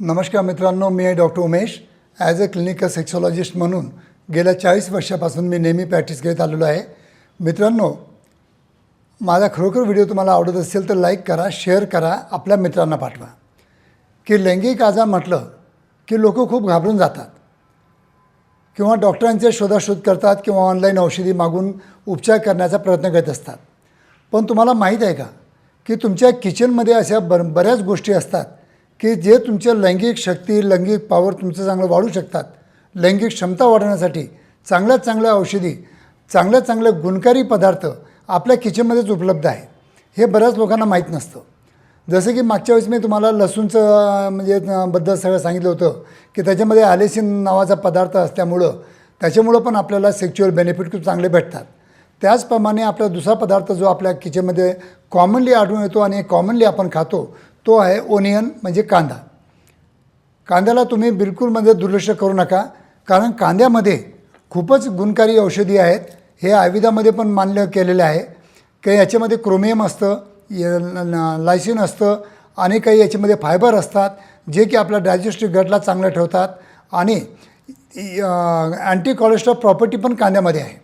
नमस्कार मित्रांनो मी आहे doctor Umesh. As a clinical sexologist म्हणून गेल्या चाळीस वर्षापासून मी नेहमी प्रॅक्टिस करत आलेलो आहे. मित्रांनो माझा खरोखर व्हिडिओ तुम्हाला आवडत असेल तर लाईक करा शेअर करा आपल्या मित्रांना पाठवा. की लैंगिक आजार म्हटलं की लोक खूप घाबरून जातात. किंवा डॉक्टरांचे शोधाशोध करतात किंवा ऑनलाईन औषधी मागून उपचार करण्याचा प्रयत्न करत असतात. पण तुम्हाला माहीत आहे का की तुमच्या किचनमध्ये अशा बर बऱ्याच गोष्टी असतात की जे तुमच्या लैंगिक शक्ती लैंगिक पॉवर तुमचं चांगलं वाढू शकतात. लैंगिक क्षमता वाढवण्यासाठी चांगल्या चांगल्या औषधी चांगल्या चांगले गुणकारी पदार्थ आपल्या किचनमध्येच उपलब्ध आहे हे बऱ्याच लोकांना माहीत नसतं. जसं की मागच्या वेळेस मी तुम्हाला लसूणचं म्हणजे बद्दल सगळं सांगितलं होतं की त्याच्यामध्ये आलेसिन नावाचा पदार्थ असल्यामुळं त्याच्यामुळं पण आपल्याला सेक्च्युअल बेनिफिट खूप चांगले भेटतात. त्याचप्रमाणे आपला दुसरा पदार्थ जो आपल्या किचनमध्ये कॉमनली आढळून येतो आणि कॉमनली आपण खातो तो आहे ओनियन म्हणजे कांदा. कांद्याला तुम्ही बिलकुल म्हणजे दुर्लक्ष करू नका कारण कांद्यामध्ये खूपच गुणकारी औषधी आहेत. हे आयुर्वेदामध्ये पण मान्य केलेलं आहे. काही याच्यामध्ये क्रोमियम असतं लायसिन असतं आणि काही याच्यामध्ये फायबर असतात जे की आपल्या डायजेस्टिव्ह गटला चांगलं ठेवतात आणि अँटी कोलेस्ट्रॉल प्रॉपर्टी पण कांद्यामध्ये आहे.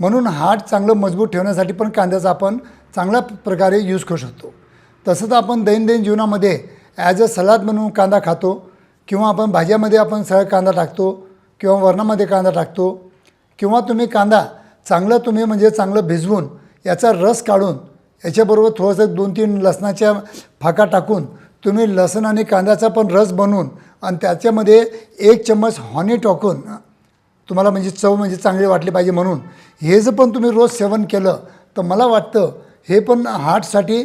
म्हणून हार्ट चांगलं मजबूत ठेवण्यासाठी पण कांद्याचा आपण चांगल्या प्रकारे यूज करू शकतो. तसंच आपण दैनंदिन जीवनामध्ये ॲज अ सलाद म्हणून कांदा खातो किंवा आपण भाज्यामध्ये आपण सरळ कांदा टाकतो किंवा वरणामध्ये कांदा टाकतो किंवा तुम्ही कांदा चांगलं तुम्ही म्हणजे चांगलं भिजवून याचा रस काढून याच्याबरोबर थोडंसं दोन तीन लसणाच्या फाका टाकून तुम्ही लसण आणि कांद्याचा पण रस बनवून आणि त्याच्यामध्ये एक चम्मच हॉनी टाकून तुम्हाला म्हणजे चव म्हणजे चांगली वाटली पाहिजे म्हणून. हे जर पण तुम्ही रोज सेवन केलं तर मला वाटतं हे पण हार्टसाठी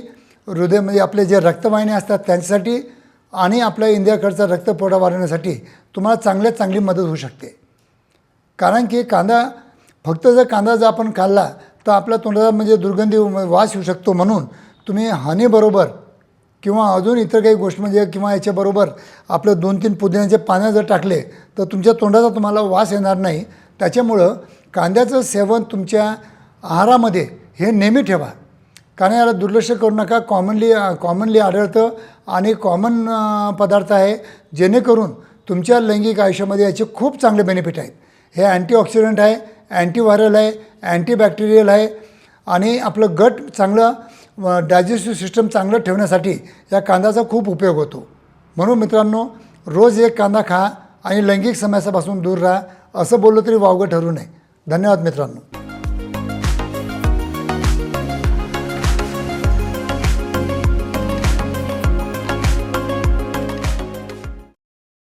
हृदय म्हणजे आपले जे रक्तवाहिन्या असतात त्यांच्यासाठी आणि आपल्या इंडियाकडचा रक्तपुरवठा वाढवण्यासाठी तुम्हाला चांगल्यात चांगली मदत होऊ शकते. कारण की कांदा फक्त जर कांदा जर आपण खाल्ला तर आपल्या तोंडाचा म्हणजे दुर्गंधी वास येऊ शकतो म्हणून तुम्ही हनीबरोबर किंवा अजून इतर काही गोष्ट म्हणजे किंवा याच्याबरोबर आपलं दोन तीन पुदिन्याचे पानं जर टाकले तर तुमच्या तोंडाचा तुम्हाला वास येणार नाही. त्याच्यामुळं कांद्याचं सेवन तुमच्या आहारामध्ये हे नेहमी ठेवा. कारण याला दुर्लक्ष करू नका. कॉमनली कॉमनली आढळतं आणि कॉमन पदार्थ आहे जेणेकरून तुमच्या लैंगिक आयुष्यामध्ये याचे खूप चांगले बेनिफिट आहेत. हे अँटीऑक्सिडंट आहे अँटीव्हायरल आहे अँटीबॅक्टेरियल आहे आणि आपलं गट चांगलं डायजेस्टिव्ह सिस्टम चांगलं ठेवण्यासाठी या कांद्याचा खूप उपयोग होतो. म्हणून मित्रांनो रोज एक कांदा खा आणि लैंगिक समस्यापासून दूर राहा. असं बोललं तरी वावगं ठरू नये. धन्यवाद मित्रांनो.